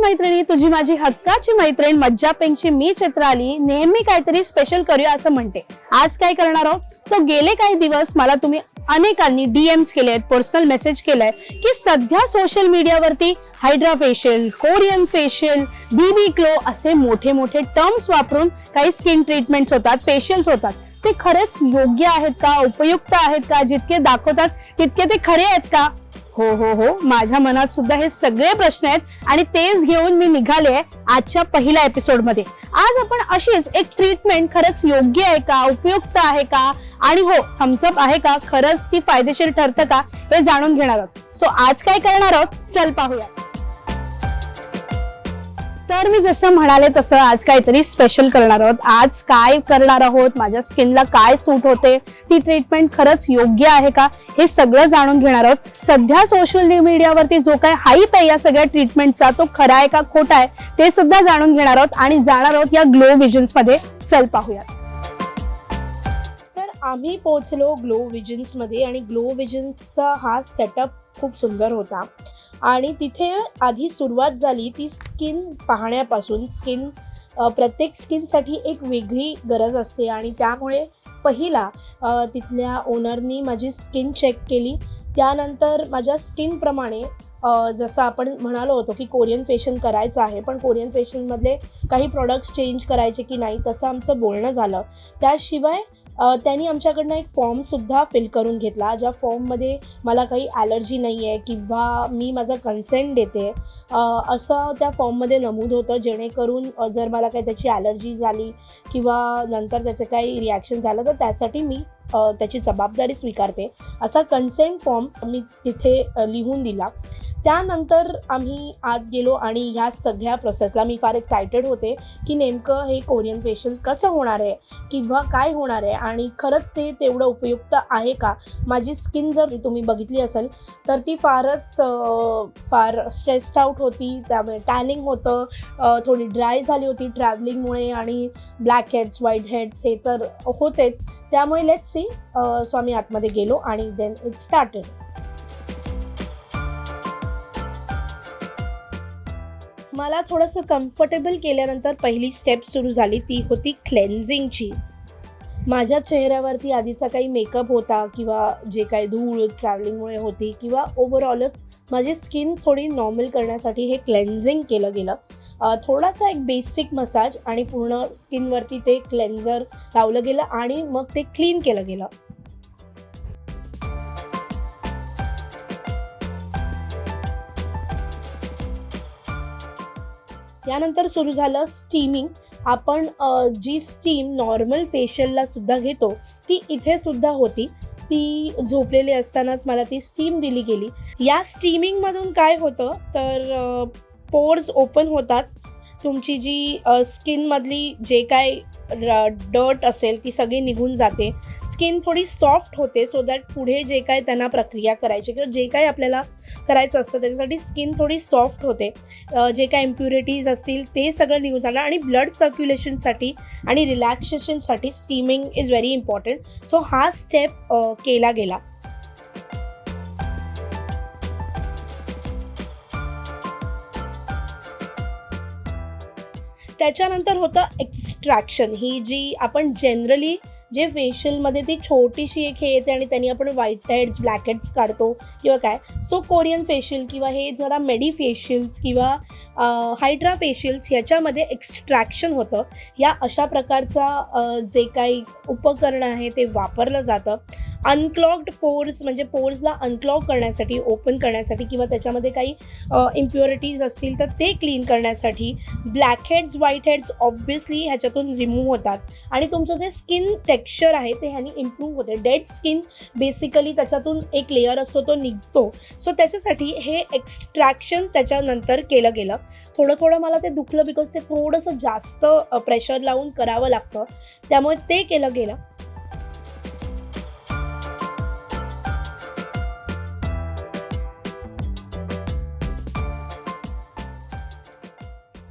मैत्रिणी तुझी माझी हक्काची मैत्रीण मज्जा पेंगची मी चित्राली नेहमी काहीतरी स्पेशल करूया असं म्हणते. आज काय करणार आहोत? तो गेले काही दिवस मला तुम्ही अनेकांनी डीएम्स केले आहेत पर्सनल मेसेज केलाय की सध्या सोशल मीडियावरती hydra facial Korean facial BB glow असे मोठे मोठे टर्म्स वापरून काही स्किन ट्रीटमेंट्स होतात फेशियल्स होतात. ते खरेच योग्य आहेत का? उपयुक्त आहेत का? जितके दाखवतात तितके ते खरे आहेत का? हो हो हो. माझ्या मनात सुद्धा हे सगळे प्रश्न आहेत आणि तेच घेऊन मी निघाले आजच्या पहिल्या एपिसोडमध्ये. आज आपण अशीच एक ट्रीटमेंट खरंच योग्य आहे का? उपयुक्त आहे का? आणि हो थम्सअप आहे का? खरंच ती फायदेशीर ठरतं का? हे जाणून घेणार आहोत. सो आज काय करणार आहोत? चल पाहूया. तर मी जसं म्हणाले तसं आज काहीतरी स्पेशल करणार आहोत. आज काय करणार आहोत? माझ्या स्किनला काय सूट होते? ती ट्रीटमेंट खरंच योग्य आहे का? हे सगळं जाणून घेणार आहोत. सध्या सोशल मीडियावरती जो काय हाईप आहे या सगळ्या ट्रीटमेंटचा तो खरा आहे का खोटा आहे ते सुद्धा जाणून घेणार आहोत आणि जाणार आहोत या ग्लो विजन्समध्ये. चल पाहूयात. तर आम्ही पोहोचलो ग्लो विजन्समध्ये आणि ग्लो विजन्सचा हा सेटअप खूप सुंदर होता. आणि तिथे आधी सुरुवात झाली ती स्किन पाहण्यापासून. स्किन प्रत्येक स्किनसाठी एक वेगळी गरज असते आणि त्यामुळे पहिला तिथल्या ओनरनी माझी स्किन चेक केली. त्यानंतर माझ्या स्किनप्रमाणे जसं आपण म्हणालो होतो की कोरियन फेशन करायचं आहे पण कोरियन फेशनमधले काही प्रॉडक्ट्स चेंज करायचे की नाही तसं आमचं बोलणं झालं. त्याशिवाय त्यांनी आमच्याकडनं एक फॉर्मसुद्धा फिल करून घेतला ज्या फॉर्ममध्ये मला काही ॲलर्जी नाही आहे किंवा मी माझा कन्सेंट देते असं त्या फॉर्ममध्ये नमूद होतं. जेणेकरून जर मला काही त्याची ॲलर्जी झाली किंवा नंतर त्याचं काही रिॲक्शन झालं तर त्यासाठी मी त्याची जबाबदारी स्वीकारते. असा कन्सेंट फॉर्म मी तिथे लिहून दिला. त्यानंतर आम्ही आत गेलो आणि ह्या सगळ्या प्रोसेसला मी फार एक्सायटेड होते की नेमकं हे कोरियन फेशियल कसं होणार आहे किंवा काय होणार आहे आणि खरंच ते तेवढं उपयुक्त आहे का? माझी स्किन जर तुम्ही बघितली असेल तर ती फारच फार स्ट्रेस्ड आऊट होती. त्यामुळे टॅनिंग होतं थोडी ड्राय झाली होती ट्रॅव्हलिंगमुळे आणि ब्लॅक हेड्स व्हाईट हेड्स हे तर होतेच. त्यामुळे लेट्स सी सो आम्ही आतमध्ये गेलो आणि देन इट स्टार्टेड मला थोडंसं कम्फर्टेबल केल्यानंतर पहिली स्टेप सुरू झाली ती होती क्लेन्झिंगची माझ्या चेहऱ्यावरती आधीचा काही मेकअप होता किंवा जे काही धूळ ट्रॅव्हलिंगमुळे होती किंवा ओव्हरऑलच माझी स्किन थोडी नॉर्मल करण्यासाठी हे क्लेन्झिंग केलं गेलं. थोडासा एक बेसिक मसाज आणि पूर्ण स्किनवरती ते क्लेन्झर लावलं गेलं आणि मग ते क्लीन केलं गेलं. यानंतर सुरू झालं स्टीमिंग आपण जी स्टीम नॉर्मल फेशियलला सुद्धा घेतो ती इथे सुद्धा होती. ती झोपलेली असतानाच मला ती स्टीम दिली गेली. या स्टीमिंगमधून काय होतं? तर पोर्स ओपन होतात. तुमची जी स्किनमधली जे काय डर्ट असेल ती सगळी निघून जाते. स्किन थोडी सॉफ्ट होते सो दॅट पुढे जे काय त्यांना प्रक्रिया करायची किंवा जे काय आपल्याला करायचं असतं त्याच्यासाठी स्किन थोडी सॉफ्ट होते. जे काय इम्प्युरिटीज असतील ते सगळं निघून जाणार आणि ब्लड सर्क्युलेशनसाठी आणि रिलॅक्सेशनसाठी steaming is very important so हा स्टेप केला गेला. त्याच्यानंतर होतं एक्स्ट्रॅक्शन ही जी आपण जनरली जे फेशियलमध्ये ती छोटीशी एक हे येते आणि त्यांनी आपण व्हाईट हेड्स ब्लॅक हेड्स काढतो किंवा काय. सो कोरियन फेशियल किंवा हे जरा मेडी फेशियल्स किंवा हायड्रा फेशियल्स ह्याच्यामध्ये एक्स्ट्रॅक्शन होतं. या अशा प्रकारचा जे काही उपकरण आहे ते वापरलं जातं. अनक्लॉग्ड पोर्स म्हणजे पोर्सला अनक्लॉग करण्यासाठी ओपन करण्यासाठी किंवा त्याच्यामध्ये काही इम्प्युरिटीज असतील तर ते क्लीन करण्यासाठी black heads white heads obviously ह्याच्यातून रिमूव्ह होतात. आणि तुमचं जे स्किन टेक्स्चर आहे ते ह्यानी इम्प्रूव्ह होते. डेड स्किन बेसिकली त्याच्यातून एक लेअर असतो तो निघतो. सो त्याच्यासाठी हे एक्स्ट्रॅक्शन त्याच्यानंतर केलं गेलं. थोडं थोडं मला ते दुखलं बिकॉज ते थोडंसं जास्त प्रेशर लावून करावं लागतं. त्यामुळे ते केलं गेलं.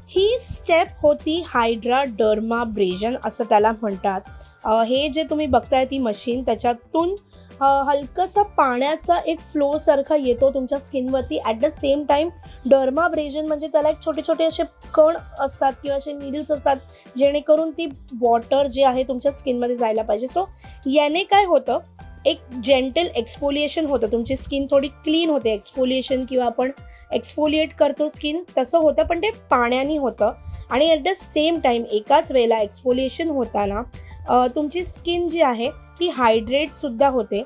ही स्टेप होती हायड्रा डर्मा ब्रेजन असं त्याला म्हणतात. हे जे तुम्ही बघताय ती मशीन त्याच्यातून हलकसा पाण्याचा एक फ्लो सारखा येतो तुमच्या स्किनवरती at the same time dermabrasion म्हणजे त्याला एक छोटे छोटे असे कण असतात किंवा असे निडल्स असतात जेणेकरून ती वॉटर जे आहे तुमच्या स्किनमध्ये जायला पाहिजे. सो याने काय होतं? एक जेंटल एक्सफोलिएशन होतं. तुमची स्किन थोडी क्लीन होते. एक्सफोलिएशन किंवा आपण एक्सफोलिएट करतो स्किन तसं होतं. पण ते पाण्याने होतं. आणि ॲट द सेम टाईम एकाच वेळेला एक्सफोलिएशन होताना तुमची स्किन जी आहे ती हायड्रेटसुद्धा होते.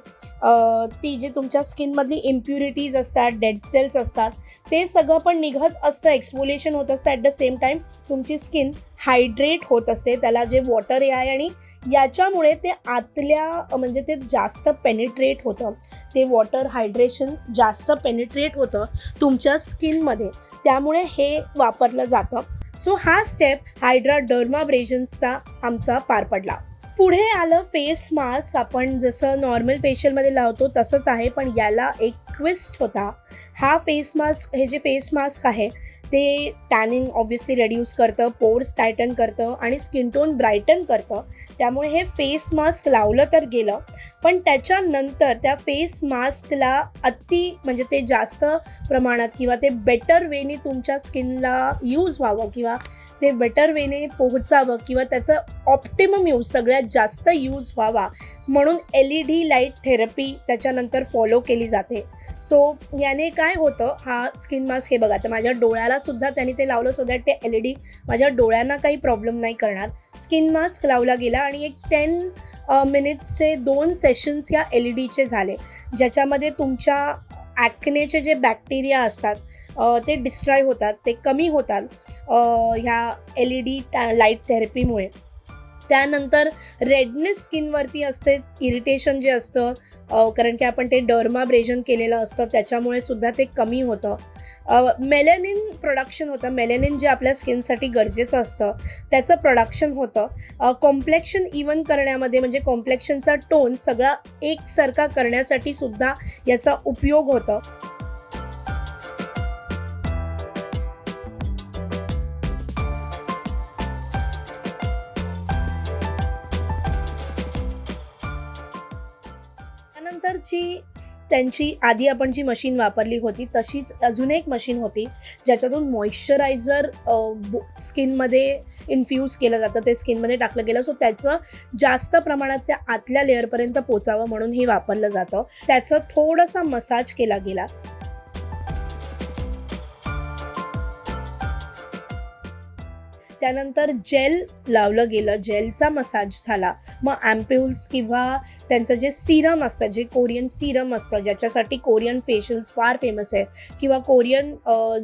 ती जी तुमच्या स्किनमधली इम्प्युरिटीज असतात डेड सेल्स असतात ते सगळं पण निघत असतं एक्सफोलिएशन होत असतं. ॲट द सेम टाईम तुमची स्किन हायड्रेट होत असते. त्याला जे वॉटर आहे आणि याच्यामुळे ते आतल्या म्हणजे ते जास्त पेनिट्रेट होतं. ते वॉटर हायड्रेशन जास्त पेनिट्रेट होतं तुमच्या स्किनमध्ये त्यामुळे हे वापरलं जातं. सो हा स्टेप हायड्रा डर्माब्रेजन्सचा आमचा पार पडला. पुढे आलं फेस मास्क आपण जसं नॉर्मल फेशियलमध्ये लावतो तसंच आहे पण याला एक ट्विस्ट होता. हा फेस मास्क हे जे फेस मास्क आहे ते टॅनिंग ऑब्व्हियसली रेड्यूस करतं पोर्स टायटन करतं आणि स्किन टोन ब्रायटन करतं. त्यामुळे हे फेस मास्क लावलं तर गेलं पण त्याच्यानंतर त्या फेस मास्कला अति म्हणजे ते जास्त प्रमाणात किंवा ते बेटर वेने तुमच्या स्किनला यूज व्हावं किंवा ते बेटर वेने पोहोचावं किंवा त्याचं ऑप्टिमम यूज सगळ्यात जास्त यूज व्हावा म्हणून L E D light therapy त्याच्यानंतर फॉलो केली जाते. सो याने काय होतं हा स्किन मास्क हे बघा तर माझ्या डोळ्याला सुद्धा त्यांनी ते लावलं सो दॅट ते एल ई डी माझ्या डोळ्यांना काही प्रॉब्लेम नाही करणार. स्किन मास्क लावला गेला आणि एक टेन मिनिट्सचे दोन सेशन्स या एल ई डीचे झाले. ज्याच्यामध्ये तुमच्या ॲक्नेचे जे बॅक्टेरिया असतात ते डिस्ट्रॉय होतात ते कमी होतात ह्या एल ई डी लाइट थेरपीमुळे त्यानंतर रेडनेस स्किनवरती असते इरिटेशन जे असतं कारण की आपण ते डर्मा ब्रेजन केलेलं असतं त्याच्यामुळे सुद्धा ते कमी होतं. मेलेनिन प्रोडक्शन होतं. मेलेनिन जे आपल्या स्किनसाठी गरजेचं असतं त्याचं प्रोडक्शन होतं. कॉम्प्लेक्शन इवन करण्यामध्ये म्हणजे कॉम्प्लेक्शनचा टोन सगळा एकसारखा करण्यासाठी सुद्धा याचा उपयोग होतो. त्यानंतर जी त्यांची आधी आपण जी मशीन वापरली होती तशीच अजून एक मशीन होती ज्याच्यातून मॉइश्चरायझर स्किनमध्ये इन्फ्यूज केलं जातं. ते स्किनमध्ये टाकलं गेलं. सो त्याचं जास्त प्रमाणात त्या आतल्या लेअरपर्यंत पोचावं म्हणून हे वापरलं जातं. त्याचं थोडासा मसाज केला गेला. त्यानंतर जेल लावलं गेलं. जेलचा मसाज झाला. मग ॲम्प्युल्स किंवा त्यांचं जे सिरम असतं जे कोरियन सिरम असतं ज्याच्यासाठी कोरियन फेशियल्स फार फेमस आहे किंवा कोरियन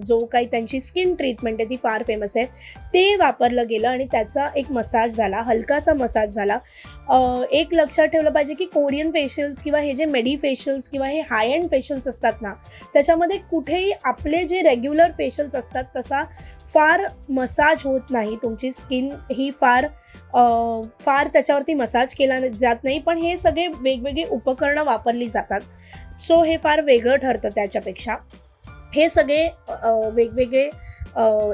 जो काही त्यांची स्किन ट्रीटमेंट आहे ती फार फेमस आहे ते वापरलं गेलं आणि त्याचा एक मसाज झाला हलकासा मसाज झाला. एक लक्षात ठेवलं पाहिजे की कोरियन फेशियल्स किंवा हे जे मेडी फेशियल्स किंवा हे हाय अँड फेशियल्स असतात ना त्याच्यामध्ये कुठेही आपले जे रेग्युलर फेशियल्स असतात तसा फार मसाज होत नाही तुमची स्किन ही फार फार त्याच्यावरती मसाज केला जात नाही पण हे सगळे वेगवेगळे उपकरणं वापरली जातात. सो हे फार वेगळं ठरतं त्याच्यापेक्षा. हे सगळे वेगवेगळे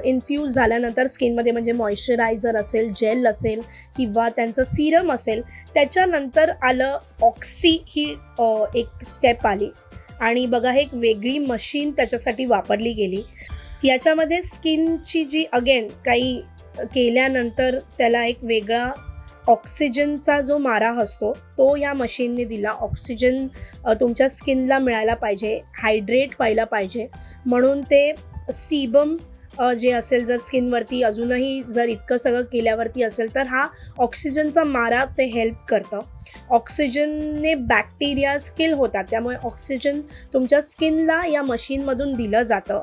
इन्फ्यूज झाल्यानंतर स्किनमध्ये म्हणजे मॉइश्चरायझर असेल जेल असेल किंवा त्यांचं सिरम असेल त्याच्यानंतर आलं ऑक्सी ही एक स्टेप आली. आणि बघा हे एक वेगळी मशीन त्याच्यासाठी वापरली गेली. याच्यामध्ये स्किनची जी अगेन काही केल्यानंतर त्याला एक वेगळा ऑक्सिजनचा जो मारा असतो तो या मशीनने दिला. ऑक्सिजन तुमच्या स्किनला मिळायला पाहिजे हायड्रेट व्हायला पाहिजे. म्हणून ते सीबम जे असेल जर स्किनवरती अजूनही जर इतकं सगळं केल्यावरती असेल तर हा ऑक्सिजनचा मारा ते हेल्प करतं. ऑक्सिजनने बॅक्टेरिया स्किल होतात त्यामुळे ऑक्सिजन तुमच्या स्किनला या मशीनमधून दिलं जातं.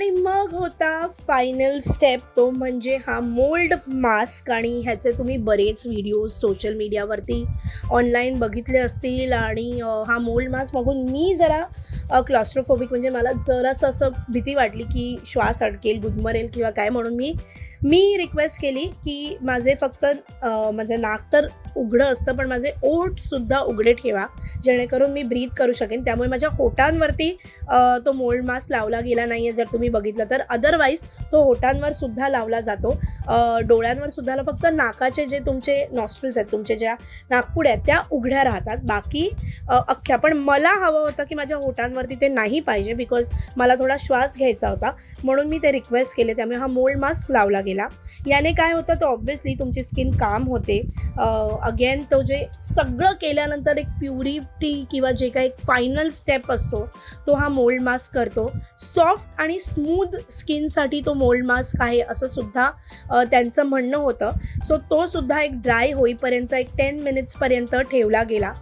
आणि मग होता फायनल स्टेप तो म्हणजे हा मोल्ड मास्क आणि ह्याचे तुम्ही बरेच व्हिडिओज सोशल मीडियावरती ऑनलाईन बघितले असतील आणि हा मोल्ड मास्क बघून मी जरा क्लॉस्ट्रोफोबिक म्हणजे मला जरासं असं भीती वाटली की श्वास अडकेल गुदमरेल किंवा काय म्हणून मी मी रिक्वेस्ट केली की माझे फक्त म्हणजे नाक तर उघडं असतं पण माझे ओठसुद्धा उघडे ठेवा जेणेकरून मी ब्रीथ करू शकेन. त्यामुळे माझ्या होटांवरती तो मोल्ड मास्क लावला गेला नाही आहे जर तुम्ही बघितलं तर. अदरवाईज तो होटांवर सुद्धा लावला जातो. डोळ्यांवर सुद्धा फक्त नाकाचे जे तुमचे नॉस्ट्रल्स आहेत तुमचे ज्या नागपुड्या आहेत त्या उघड्या राहतात. बाकी अख्ख्या. पण मला हवं होतं की माझ्या होटांवरती ते नाही पाहिजे बिकॉज मला थोडा श्वास घ्यायचा होता. म्हणून मी ते रिक्वेस्ट केले. त्यामुळे हा मोल्ड मास्क लावला गेला. याने काय होतं तर ऑब्व्हियसली तुमची स्किन काम होते. अगेन तो जे सगळं केल्यानंतर एक प्युरिटी किंवा जे काही एक फायनल स्टेप असतो तो हा मोल्ड मास्क करतो. सॉफ्ट आणि स्मूथ स्किनसाठी तो मोल्ड मास्क आहे असं सुद्धा त्यांचं म्हणणं होतं. सो तो सुद्धा एक ड्राय होईपर्यंत एक टेन मिनिट्सपर्यंत ठेवला गेला.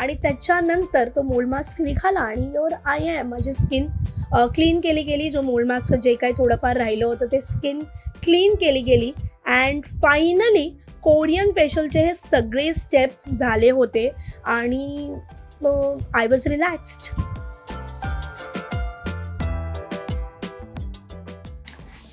आणि त्याच्यानंतर तो मोल्ड मास्क निघाला आणि योर आय आहे माझी स्किन क्लीन केली गेली. जो मोल्ड मास्क जे काही थोडंफार राहिलं होतं ते स्किन क्लीन केली गेली. अँड फायनली कोरियन फेशलचे हे सगळे स्टेप्स झाले होते. आणि आय वॉज रिलॅक्स्ड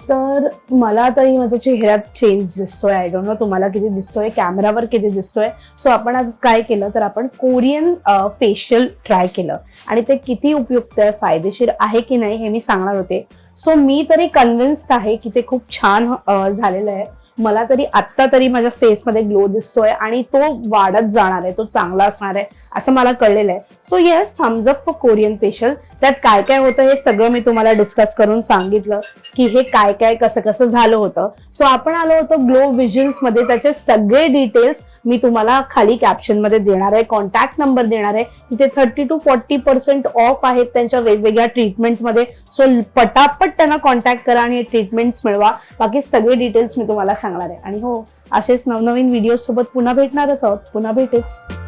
तर मला तरी माझ्या चेहऱ्यात चेंज दिसतोय. आय डोंट नो तुम्हाला किती दिसतोय कॅमेरावर किती दिसतोय. सो आपण आज काय केलं तर आपण कोरियन फेशियल ट्राय केलं. आणि ते किती उपयुक्त आहे फायदेशीर आहे की नाही हे मी सांगणार होते. सो मी तरी कन्व्हिन्स्ड आहे की ते खूप छान झालेलं आहे. मला तरी आत्ता तरी माझ्या फेसमध्ये ग्लो दिसतोय आणि तो वाढत जाणार आहे तो चांगला असणार आहे असं मला कळलेलं आहे. So yes thumbs up for Korean facial त्यात काय काय होतं हे सगळं मी तुम्हाला डिस्कस करून सांगितलं की हे काय काय कसं कसं झालं होतं. सो आपण आलो होतो ग्लो विजन्समध्ये त्याचे सगळे डिटेल्स मी तुम्हाला खाली कॅप्शनमध्ये देणार आहे कॉन्टॅक्ट नंबर देणार आहे. तिथे thirty two forty percent off आहेत त्यांच्या वेगवेगळ्या ट्रीटमेंट्समध्ये सो पटापट त्यांना कॉन्टॅक्ट करा आणि ट्रीटमेंट्स मिळवा. बाकी सगळे डिटेल्स मी तुम्हाला सांगणार आहे. आणि हो असेच नवनवीन व्हिडिओ सोबत पुन्हा भेटणारच आहोत. पुन्हा भेटेच.